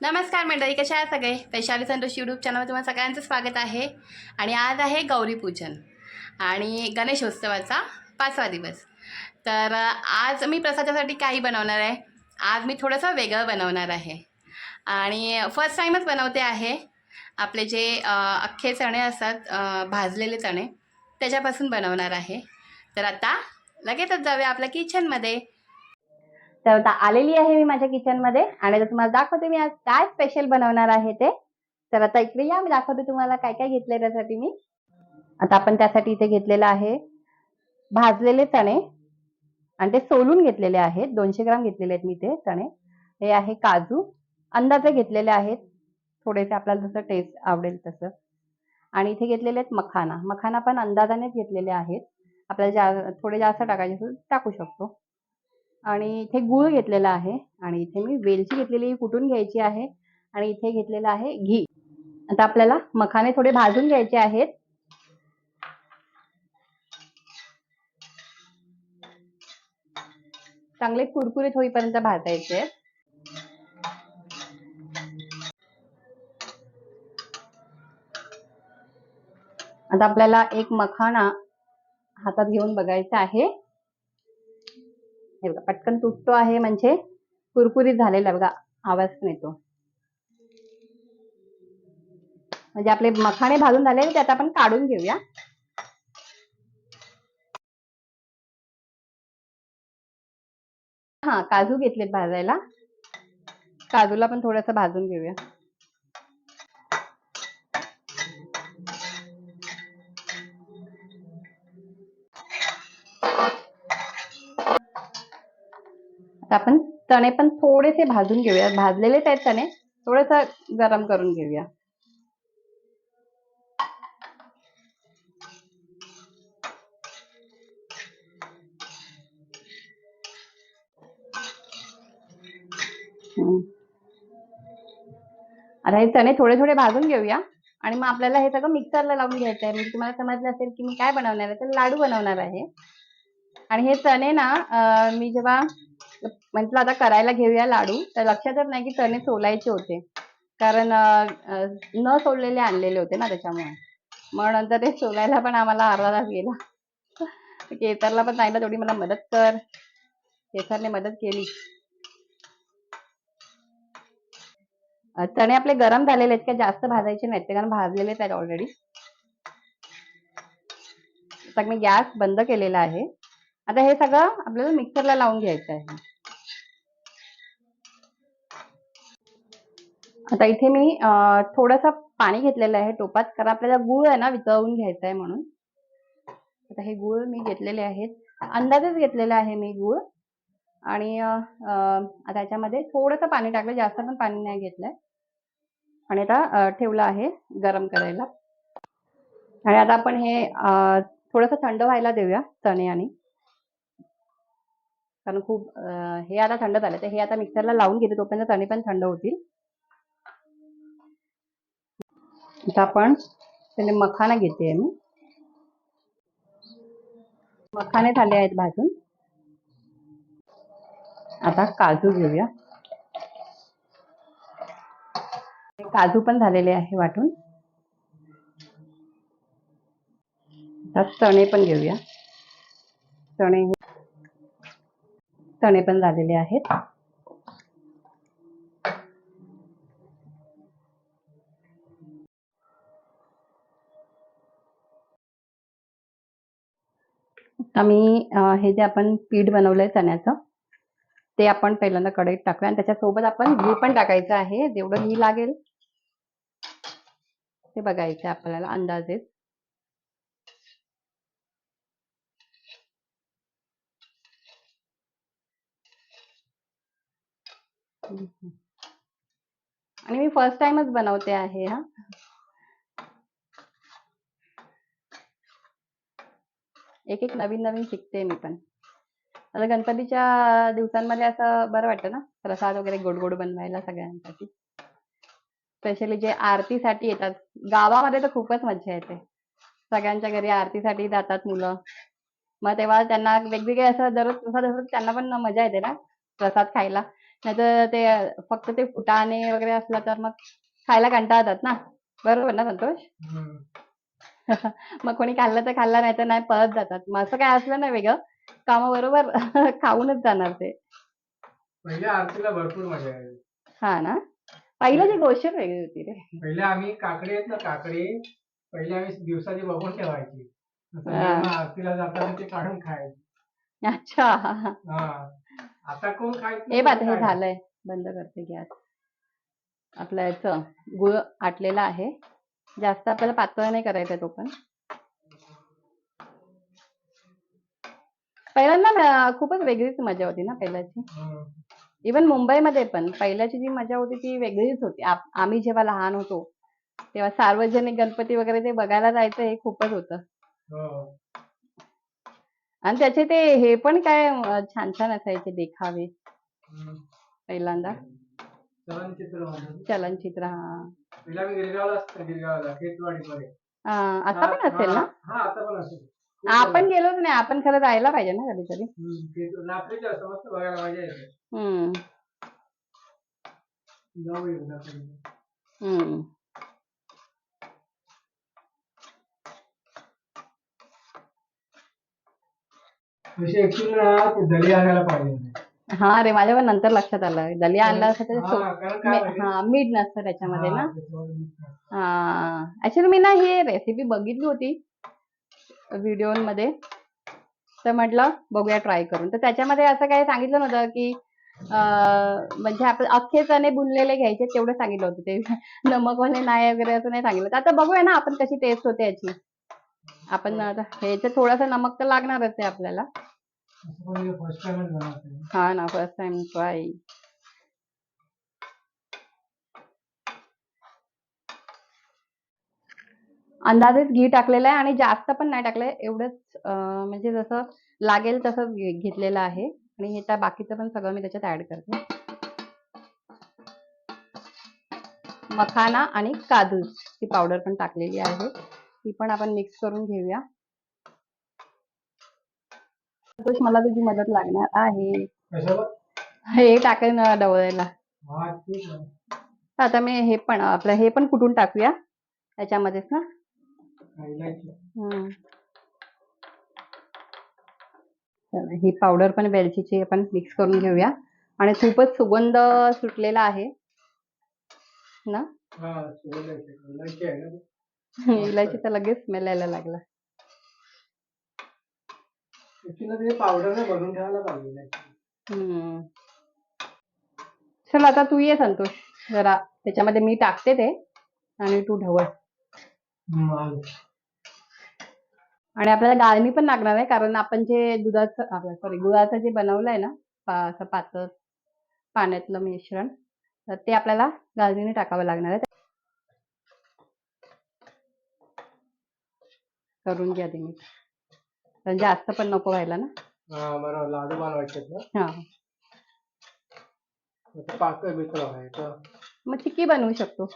नमस्कार मंडळी कशा आहे सगळे? वैशाली संतोष यूट्यूब चॅनलमध्ये तुम्हाला सगळ्यांचं स्वागत आहे. आणि आज आहे गौरीपूजन आणि गणेशोत्सवाचा पाचवा दिवस. तर आज मी प्रसादासाठी काही बनवणार आहे. आज मी थोडंसं वेगळं बनवणार आहे. आणि फर्स्ट टाईमच बनवते आहे. आपले जे अख्खे चणे असतात भाजलेले चणे त्याच्यापासून बनवणार आहे. तर आता लगेचच जाऊया आपल्या किचनमध्ये तर आता आलेली आहे मी माझ्या किचनमध्ये आणि आता तुम्हाला दाखवते मी आज काय स्पेशल बनवणार आहे ते. तर आता इकडे या मी दाखवते तुम्हाला काय काय घेतलंय त्यासाठी मी. आता आपण त्यासाठी इथे घेतलेलं आहे भाजलेले चणे. आणि ते सोलून घेतलेले आहेत. दोनशे ग्राम घेतलेले आहेत मी ते चणे. हे आहे काजू. अंदाजे घेतलेले आहेत. थोडेसे आपल्याला जसं टेस्ट आवडेल तसं. आणि इथे घेतलेले आहेत मखाना. मखाना पण अंदाजानेच घेतलेले आहेत. आपल्याला जा थोडे जास्त टाकायचे असेल टाकू शकतो. आणि इथे गूळ घेतलेला आहे. आणि इथे मी वेलची घेतलेली कुटून घ्यायची आहे? आणि इथे घेतलेलं आहे घी. आता आपल्याला मखाने थोडे भाजून घ्यायचे आहेत. चांगले कुरकुरीत होईपर्यंत भाजायचे. आहेत. आता आपल्याला एक मखाना हातात घेऊन बघायचा आहे. हे बघा पटकन तुटतो आहे म्हणजे कुरकुरीत झालेला बघा आवाज पण येतो. म्हणजे आपले मखाणे भाजून झाले त्यात आपण काढून घेऊया. हा काजू घेतलेत भाजायला. काजूला पण थोडस भाजून घेऊया. आता आपण चणे पण थोडेसे भाजून घेऊया. भाजलेलेच आहेत चणे थोडस गरम करून घेऊया. आता हे चणे थोडे थोडे भाजून घेऊया. आणि मग आपल्याला हे सगळं मिक्सरला लावून घ्यायचं आहे. म्हणजे तुम्हाला समजलं असेल की मी काय बनवणार आहे तर लाडू बनवणार आहे. आणि हे चणे ना मी जेव्हा म्हटलं आता करायला घेऊया लाडू. तर लक्षातच नाही की चणे सोलायचे होते. कारण न सोडलेले आणलेले होते ना त्याच्यामुळे. मग नंतर ते सोलायला पण आम्हाला अर्धा तास गेला. केसरला पण सांगितलं थोडी मला मदत कर. केसरने मदत केली. चणे आपले गरम झालेले आहेत का? जास्त भाजायचे नाहीत ते कारण भाजलेलेच आहेत ऑलरेडी आता मी गॅस बंद केलेला आहे. आता हे सगळं आपल्याला मिक्सरला लावून घ्यायचं आहे. आता इथे मी थोडंसं पाणी घेतलेलं आहे टोपात कारण आपल्याला गुळ आहे ना वितळवून घ्यायचा आहे म्हणून. आता हे गुळ मी घेतलेले आहेत. अंदाजेच घेतलेलं आहे मी गुळ. आणि आता याच्यामध्ये थोडंसं पाणी टाकलं जास्त पण पाणी नाही घेतलंय. आणि आता ठेवलं आहे गरम करायला. आणि आता आपण हे थोडंसं थंड व्हायला देऊया चणे आणि कारण खूप हे आता थंड झालं तर हे आता मिक्सरला लावून घेते तोपर्यंत चणे पण थंड होतील. आता आपण त्याने मखाना घेते मी मखाने झाले आहेत भाजून. आता काजू घेऊया. काजू पण झालेले आहे वाटून. आता चणे पण घेऊया. चणे चणे पण झालेले आहेत. आम्ही हे जे आपण पीठ बनवलंय चण्याचं ते आपण पहिल्यांदा कढईत टाकूया. आणि त्याच्यासोबत आपण घी पण टाकायचं आहे जेवढं घी लागेल. ते बघायचं आहे आपल्याला अंदाजे आणि मी फर्स्ट टाइमच बनवते आहे हा. एक एक नवीन नवीन शिकते मी पण. आता गणपतीच्या दिवसांमध्ये असं बरं वाटतं ना प्रसाद वगैरे गोड गोड बनवायला सगळ्यांसाठी. स्पेशली जे आरतीसाठी येतात. गावामध्ये तर खूपच मज्जा येते. सगळ्यांच्या घरी आरतीसाठी जातात मुलं. मग तेव्हा त्यांना वेगवेगळे असं दररोज प्रसाद असतात त्यांना पण मजा येते ना प्रसाद खायला. नाहीतर ते फक्त ते फुटाणे वगैरे असलं तर मग खायला कंटाळतात ना. बरोबर ना संतोष? मग कोणी खाल्लं तर खाल्लं नाही तर नाही पळत जातात. मग असं काय असलं ना वेगळं. का मग बरोबर खाऊनच जाणार ते. पहिल्या आरतीला भरपूर मजा यायची. हा ना? पहिल्याची गोष्ट वेगळी होती रे. पहिले आम्ही काकडे आहेत ना काकडे. पहिले आम्ही दिवसाची बघून ठेवायची. हा. जेव्हा आरतीला जाताना ते काढून खायचे. अच्छा. हा. आता कोण खायचं हे बात हे झालंय. बंद करते गॅस आपलं याचं गुळ आटलेला आहे. जास्त आपल्याला पातळ नाही करायचं तो पण पहिल्यांदा खूपच वेगळीच मजा होती ना पहिल्याची. इवन मुंबईमध्ये पण पहिल्याची जी मजा होती ती वेगळीच होती आम्ही जेव्हा लहान होतो तेव्हा सार्वजनिक गणपती वगैरे ते बघायला जायचं हे खूपच होतं हो. आणि त्याचे ते हे पण काय छान छान असायचे देखावे. पहिल्यांदा चलनचित्र हा. पहिला मी गिरगावला असतो गिरगावला खेतवाडीमध्ये अं, आता पण असेल ना? हा आता पण असेल. खूप आपण गेलोच नाही आपण खरं जायला पाहिजे ना कधीतरी. हम्म. खेत- रात्रीच्या असतं मस्त बघायला मजा येते हम्म. जाऊ. हम्म ना ते दली आणायला पाहिजे. होते. हा रे माझ्या पण नंतर लक्षात आलं. दलिया आणला असता तर सो- हा? हा मीठ नसतं त्याच्यामध्ये ना. हा. हा ऍक्च्युली मी ना ही रेसिपी बघितली होती व्हिडिओमध्ये. तर म्हटलं बघूया ट्राय करून. तर त्याच्यामध्ये असं काही सांगितलं नव्हतं की म्हणजे आपण अख्खे चणे बुनलेले घ्यायचे तेवढं सांगितलं होतं. ते नमकवाले नाही वगैरे असं नाही सांगितलं. तर आता बघूया ना आपण कशी टेस्ट होते याची. आपण आता ह्याच्यात थोडंसं नमक तर लागणारच आहे आपल्याला. हा ना फर्स्ट टाइम ट्राय अंदाजेच घी टाकलेलं आहे आणि जास्त पण नाही टाकलंय एवढंच म्हणजे जसं लागेल तसं घेतलेलं आहे. आणि हे त्या बाकीचं पण सगळं मी त्याच्यात ऍड करते. मखाना आणि काजू ची पावडर पण टाकलेली आहे. ती पण आपण मिक्स करून घेऊया. संतोष, मला तुझी मदत लागणार आहे? हे टाकेन डवळायला हा, ठीक आहे. आता मी हे पण आपलं हे पण कुटून टाकूया? त्याच्यामध्येच ना? ही पावडर पण वेलचीची आपण मिक्स करून घेऊया. आणि खूपच सुगंध सुटलेला आहे. ना? हा, इलायची. इलायची आहे ना. ती? इलायचीचा लगेच स्मेल यायला लागला. Actually ते पावडर बनवून ठेवायला पाहिजे इलायची. हम्म. चल आता तू ये संतोष जरा त्याच्यामध्ये मी टाकते ते आणि तू ढवळ हम्म. आणि आपल्याला गाळणी पण लागणार आहे कारण आपण जे दुधाचं आपलं सॉरी गुळाचं जे बनवलंय ना पा- असं पातळ पाण्यातलं मिश्रण तर ते आपल्याला गाळणीने टाकावं लागणार आहे करून घ्या तुम्ही कारण जास्त पण नको व्हायला ना. हा बरोबर. लाडू बनवायचे ना. हा. मग ते पातळ बितळ व्हायचं मग चिक्की बनवू शकतो.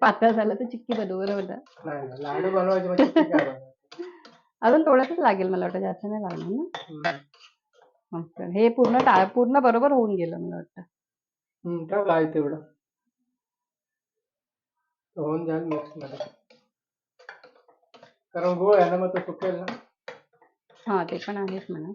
पातळ झालं तर चिक्की बनवू बरोबर ना? नाही नाही, लाडू बनवायचे म्हणजे ते काय बनवायचं? अजून थोडंसंच लागेल मला वाटतं जास्त नाही लागणार ना? हम्म. मग तर हे पूर्ण टा पूर्ण बरोबर होऊन गेलं मला वाटतं. हम्म, ठेव आहे तेवढं. होऊन जाईल मिक्समध्ये. कारण गोळ आहे ना मग तो सुकेल ना. हा ते पण आहेच म्हणा.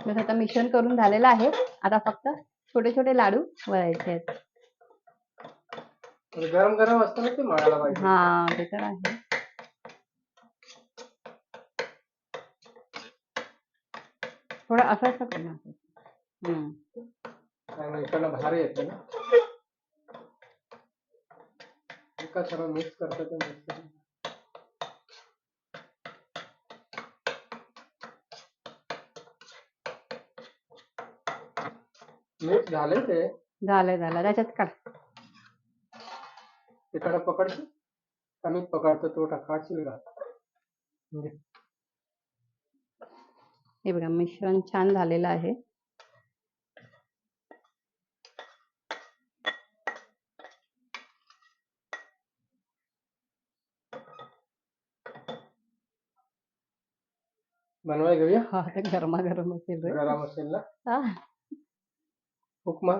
बस आता मिश्रण करून झालेलं आहे. आता फक्त छोटे छोटे लाडू वळायचे आहेत. गरम गरम असतं ना ते मळायला पाहिजे. हा ते तर आहे. थोडं असं हम्म. भारी येते ना। एका सर्व मिक्स करतो मिक्स झाले ते झालं झालं त्याच्यात काढ तिकडं पकडशील कमी पकडतो तो टाकाशील का म्हणजे हे बघा मिश्रण छान झालेलं आहे. बनवाय घेऊया. हा ते गरमागरम असेल रे. गरम असेल ना? हा. उपमा.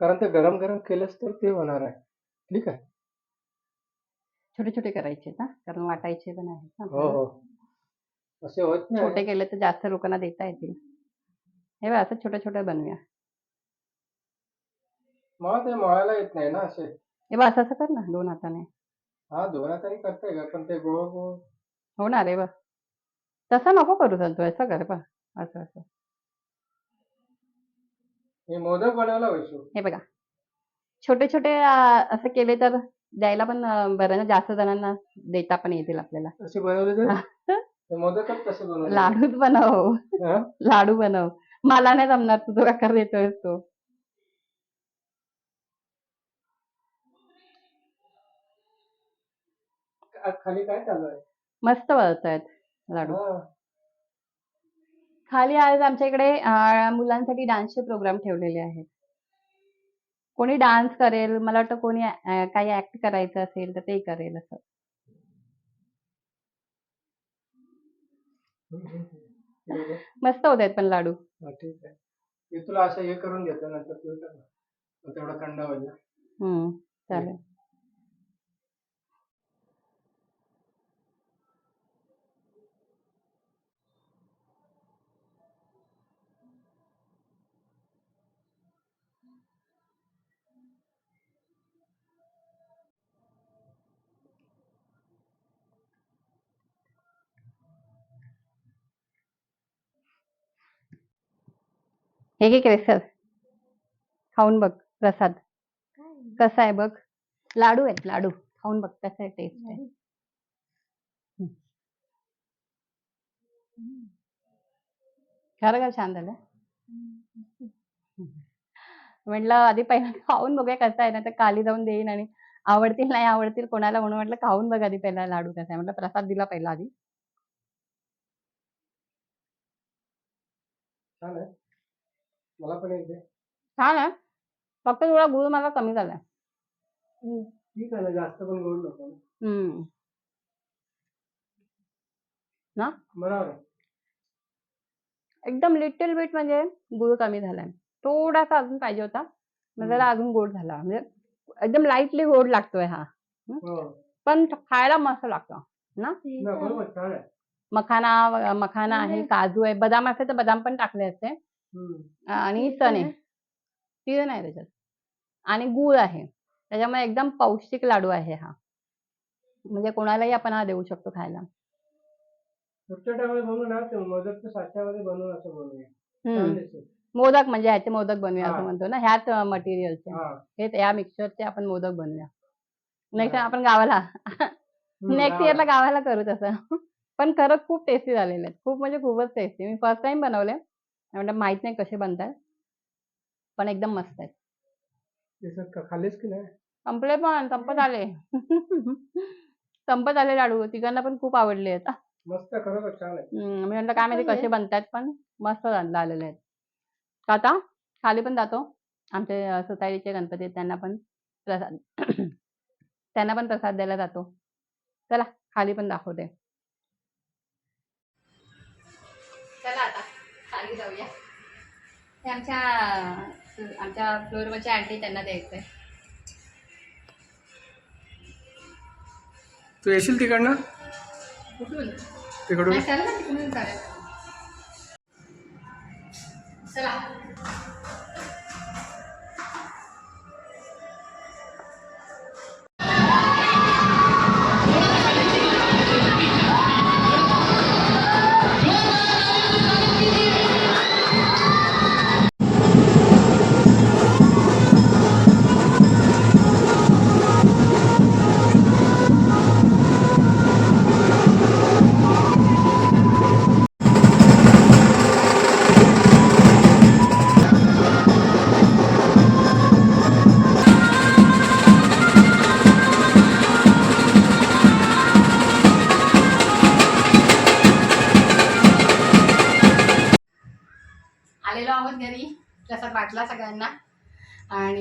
कारण ते गरम गरम केलंच तर ते होणार आहे. ठीक आहे? छोटे छोटे करायचे ना कारण वाटायचे पण आहेत ना हो. हो. असे होत छोटे नाही केले तर जास्त लोकांना देता येतील. हे बघ असं छोट्या छोट्या बनवूया. मला ते मळायला येत नाही ना असे? हे बघ असं असं कर ना दोन हाताने. हा दोन हाताने करताय का पण ते गोळ गोळ. होणार आहे बघ. तसं नको करू चालतो असं कर बघ असं असं. हे मोदक बनवायला वैशू हे बघा. छोटे छोटे अं, असं केले तर द्यायला पण अं, बरं ना जास्त जणांना देता पण येतील आपल्याला. असे बनवले तर. ते मोदकच तसे बनवले? लाडूच बनव. हा? लाडू बनव. मला नाही जमणार तू तो आकार देतोय तो. खाली काय चालू आहे? मस्त आहेत लाडू. खाली आज आमच्या इकडे अं, मुलांसाठी डान्सचे प्रोग्राम ठेवलेले आहेत कोणी डान्स करेल मला वाटतं कोणी काही ऍक्ट करायचं असेल तर ते करेल असं. मस्त होत आहेत पण लाडू ठीक आहे मी तुला असं हे करून देतो नंतर तू कर ना. मग तेवढं थंड होईल ना. हम्म चालेल हे घे केसर. खाऊन बघ प्रसाद. कसा आहे बघ? लाडू आहेत लाडू. खाऊन बघ कसा आहे टेस्ट आहे. खरं का छान झालं? म्हटलं आधी पहिला खाऊन बघूया कसा आहे ना तर काली जाऊन देईन आणि आवडतील नाही आवडतील कोणाला म्हणून म्हटलं खाऊन बघ आधी पहिला लाडू कसा आहे. म्हटलं प्रसाद दिला पहिला आधी. मला पण दे. छान आहे. फक्त थोडा गुळ मला कमी झालाय. ठीक आहे ना जास्त पण गोड नको ना. हम्म. बरोबर. आहे. एकदम लिटिल बिट म्हणजे गुळ कमी झालाय. थोडासा अजून पाहिजे होता. मग जरा अजून गोड झाला. म्हणजे एकदम लाईटली गोड लागतोय हा. हो. पण खायला मस्त लागतो. ना? ना, बरोबर छान आहे. मखाना मखाना आहे काजू आहे बदाम असते तर बदाम पण टाकले असते. आणि चणे. तिळ नाही त्याच्यात. आणि गुळ आहे. त्याच्यामुळे एकदम पौष्टिक लाडू आहे हा. म्हणजे कोणालाही आपण हा देऊ शकतो खायला. मोदक म्हणजे ह्याचे मोदक बनवूया असं. म्हणतो ना. ह्याच मटेरियलचे हा. या मिक्सरचे आपण मोदक बनवूया. नेक्स्ट हा. आपण गावाला नेक्स्ट. इयरला गावाला. करू तसं. पण खरंच खूप टेस्टी झालेले आहेत. खूप म्हणजे खूपच टेस्टी मी फर्स्ट टाइम बनवले म्हणजे माहीत नाही कसे बनतात पण एकदम मस्त आहेत. खाल्लेस की नाही? संपले पण संपत आले. संपत आले लाडू. तिघांना पण खूप आवडले आहेत मस्त खरोखर छान आहे. हम्म, मी म्हटलं काय माहिती कसे बनतात पण मस्त झाले- आलेले आहेत. आता? खाली पण जातो. आमचे अं, सोसायटीचे गणपती आहेत त्यांना पण प्रसाद त्यांना पण प्रसाद द्यायला जातो. चला खाली पण दाखवते. चला आता. ते आमच्या आमच्या फ्लोअरवरच्या आंटी त्यांना द्यायचंय तू येशील तिकडनं? कुठून? तिकडून? नाही, चला ना तिकडून चालेल. चला.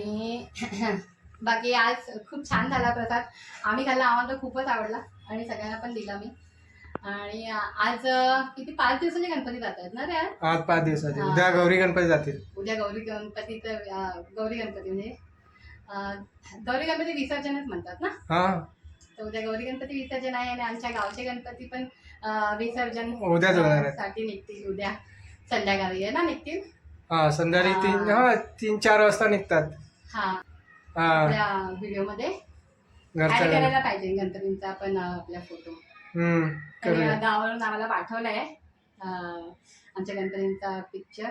आणि बाकी आज खूप छान झाला प्रसाद. आम्ही खाल्ला आम्हाला तर खूपच आवडला आणि सगळ्यांना पण दिला मी. आणि आज किती पाच दिवसाचे गणपती जात आहेत ना रे आज? पाच दिवसाचे. उद्या गौरी गणपती जातील. उद्या गौरी गणपतीचं अं, गौरी गणपती म्हणजे गौरी गणपती विसर्जनच म्हणतात ना? हा. तर उद्या गौरी गणपती विसर्जन आहे आणि आमच्या गावचे गणपती पण विसर्जन आहेत. साठी निघतील उद्या. संध्याकाळी आहे ना निघतील? हा संध्याकाळी. तीन हा तीन चार वाजता निघतात. हा. हा. त्या व्हिडिओमध्ये ऍड घरच्या करायला पाहिजे गणपतींचा पण अं, आपला फोटो हम्म करूया. गावावरून आम्हाला पाठवलाय अं, आमच्या गणपतींचा पिक्चर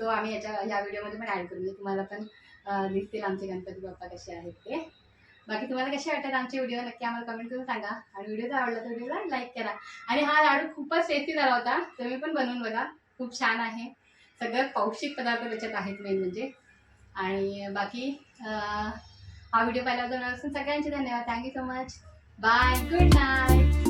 तो आम्ही याच्या या व्हिडिओमध्ये पण ऍड करू म्हणजे तुम्हाला पण अं, दिसतील आमचे गणपती बाप्पा कसे आहेत ते. बाकी तुम्हाला कसे वाटतात आमचे व्हिडिओ नक्की आम्हाला कमेंट करून सांगा. आणि व्हिडिओ जर आवडला तर व्हिडिओला लाईक करा. आणि हा लाडू खूपच टेस्टी झाला होता. तुम्ही पण बनवून बघा. खूप छान आहे. सगळं पौष्टिक पदार्थ त्याच्यात आहेत मेन म्हणजे. आणि बाकी हा व्हिडिओ पाहिल्याबद्दल सगळ्यांचे धन्यवाद. Thank you so much bye good night